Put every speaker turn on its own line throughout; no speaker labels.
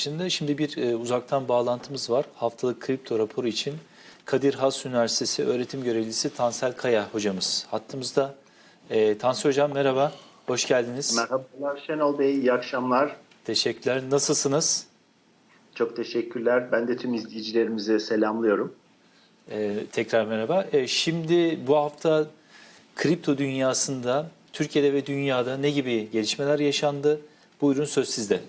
dışında şimdi bir e, uzaktan bağlantımız var. Haftalık kripto raporu için Kadir Has Üniversitesi öğretim görevlisi Tansel Kaya hocamız hattımızda. E, Tansel hocam merhaba, hoş geldiniz.
Merhabalar Şenol Bey, iyi akşamlar.
Teşekkürler. Nasılsınız?
Çok teşekkürler. Ben de tüm izleyicilerimize selamlıyorum.
E, tekrar merhaba. E, şimdi bu hafta kripto dünyasında Türkiye'de ve dünyada ne gibi gelişmeler yaşandı? Buyurun söz sizde.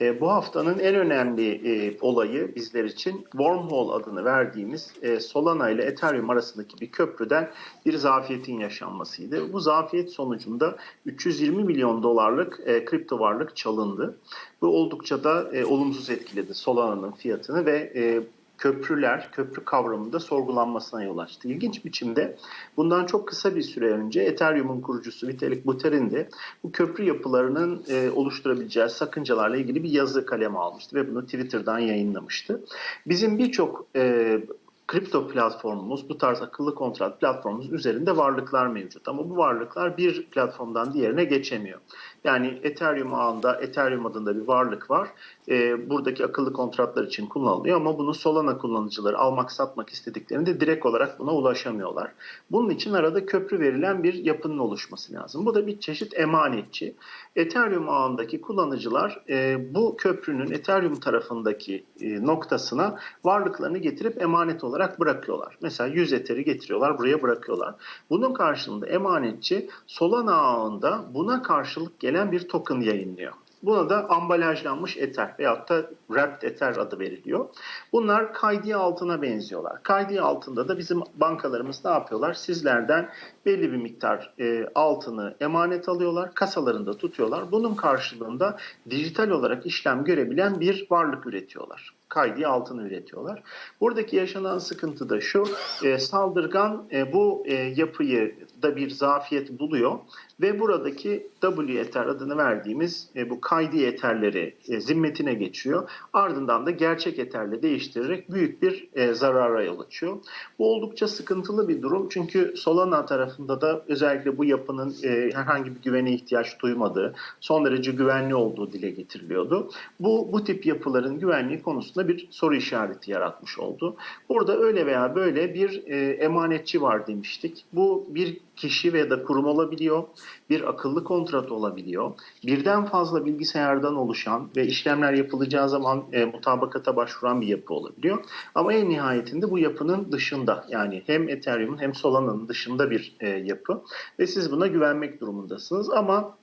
E, bu haftanın en önemli e, olayı bizler için Wormhole adını verdiğimiz e, Solana ile Ethereum arasındaki bir köprüden bir zafiyetin yaşanmasıydı. Bu zafiyet sonucunda 320 milyon dolarlık e, kripto varlık çalındı. Bu oldukça da e, olumsuz etkiledi Solana'nın fiyatını ve e, köprüler, köprü kavramında sorgulanmasına yol açtı. İlginç biçimde bundan çok kısa bir süre önce Ethereum'un kurucusu Vitalik Buterin de bu köprü yapılarının e, oluşturabileceği sakıncalarla ilgili bir yazı kaleme almıştı ve bunu Twitter'dan yayınlamıştı. Bizim birçok e, kripto platformumuz, bu tarz akıllı kontrat platformumuz üzerinde varlıklar mevcut. Ama bu varlıklar bir platformdan diğerine geçemiyor. Yani Ethereum ağında Ethereum adında bir varlık var. E, buradaki akıllı kontratlar için kullanılıyor ama bunu Solana kullanıcıları almak satmak istediklerinde direkt olarak buna ulaşamıyorlar. Bunun için arada köprü verilen bir yapının oluşması lazım. Bu da bir çeşit emanetçi. Ethereum ağındaki kullanıcılar e, bu köprünün Ethereum tarafındaki e, noktasına varlıklarını getirip emanet olarak bırakıyorlar. Mesela 100 Ether'i getiriyorlar buraya bırakıyorlar. Bunun karşılığında emanetçi Solana ağında buna karşılık gelen bir token yayınlıyor. Buna da ambalajlanmış Ether veyahut da wrapped Ether adı veriliyor. Bunlar kaydi altına benziyorlar. Kaydi altında da bizim bankalarımız ne yapıyorlar? Sizlerden belli bir miktar e, altını emanet alıyorlar, kasalarında tutuyorlar. Bunun karşılığında dijital olarak işlem görebilen bir varlık üretiyorlar kaydi altını üretiyorlar. Buradaki yaşanan sıkıntı da şu, e, saldırgan e, bu e, yapıyı da bir zafiyet buluyor ve buradaki W Ether adını verdiğimiz e, bu kaydi Ether'leri e, zimmetine geçiyor. Ardından da gerçek Ether'le değiştirerek büyük bir e, zarara yol açıyor. Bu oldukça sıkıntılı bir durum çünkü Solana tarafında da özellikle bu yapının e, herhangi bir güvene ihtiyaç duymadığı, son derece güvenli olduğu dile getiriliyordu. Bu bu tip yapıların güvenliği konusunda bir soru işareti yaratmış oldu. Burada öyle veya böyle bir e, emanetçi var demiştik. Bu bir kişi veya da kurum olabiliyor, bir akıllı kontrat olabiliyor. Birden fazla bilgisayardan oluşan ve işlemler yapılacağı zaman e, mutabakata başvuran bir yapı olabiliyor. Ama en nihayetinde bu yapının dışında yani hem Ethereum'un hem Solana'nın dışında bir e, yapı ve siz buna güvenmek durumundasınız. Ama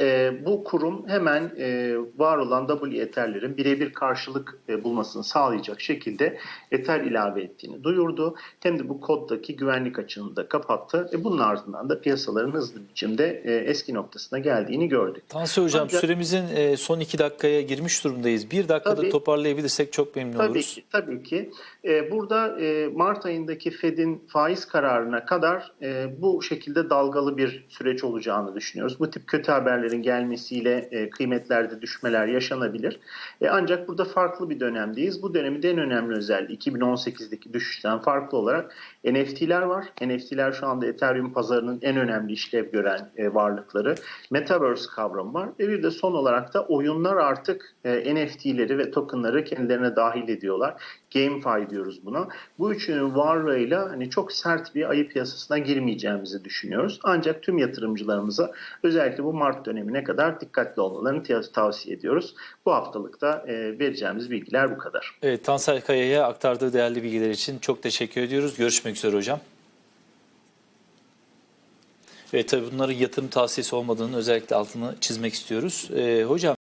e, bu kurum hemen e, var olan W Ether'lerin birebir karşılık e, bulmasını sağlayacak şekilde Ether ilave ettiğini duyurdu. Hem de bu koddaki güvenlik açığını da kapattı. E, bunun ardından da piyasaların hızlı biçimde e, eski noktasına geldiğini gördük.
Tansu Hocam
Ancak-
süremizin e, son iki dakikaya girmiş durumdayız. Bir dakikada
Tabii.
toparlayabilirsek çok memnun
Tabii
oluruz.
ki, tabii ki. Ee, burada e, Mart ayındaki Fed'in faiz kararına kadar e, bu şekilde dalgalı bir süreç olacağını düşünüyoruz. Bu tip kötü haberlerin gelmesiyle e, kıymetlerde düşmeler yaşanabilir. E, ancak burada farklı bir dönemdeyiz. Bu dönemin en önemli özelliği 2018'deki düşüşten farklı olarak NFT'ler var. NFT'ler şu anda Ethereum pazarının en önemli işlev gören e, varlıkları. Metaverse kavramı var. Ve bir de son olarak da oyunlar artık e, NFT'leri ve tokenları kendilerine dahil ediyorlar. GameFi diyoruz buna. Bu üçünün varlığıyla hani çok sert bir ayı piyasasına girmeyeceğimizi düşünüyoruz. Ancak tüm yatırımcılarımıza özellikle bu Mart dönemine kadar dikkatli olmalarını tavsiye ediyoruz. Bu haftalıkta e, vereceğimiz bilgiler bu kadar.
Evet, Tansel Kaya'ya aktardığı değerli bilgiler için çok teşekkür ediyoruz. Görüşmek üzere hocam. Ve tabii bunların yatırım tavsiyesi olmadığını özellikle altını çizmek istiyoruz. Ee, hocam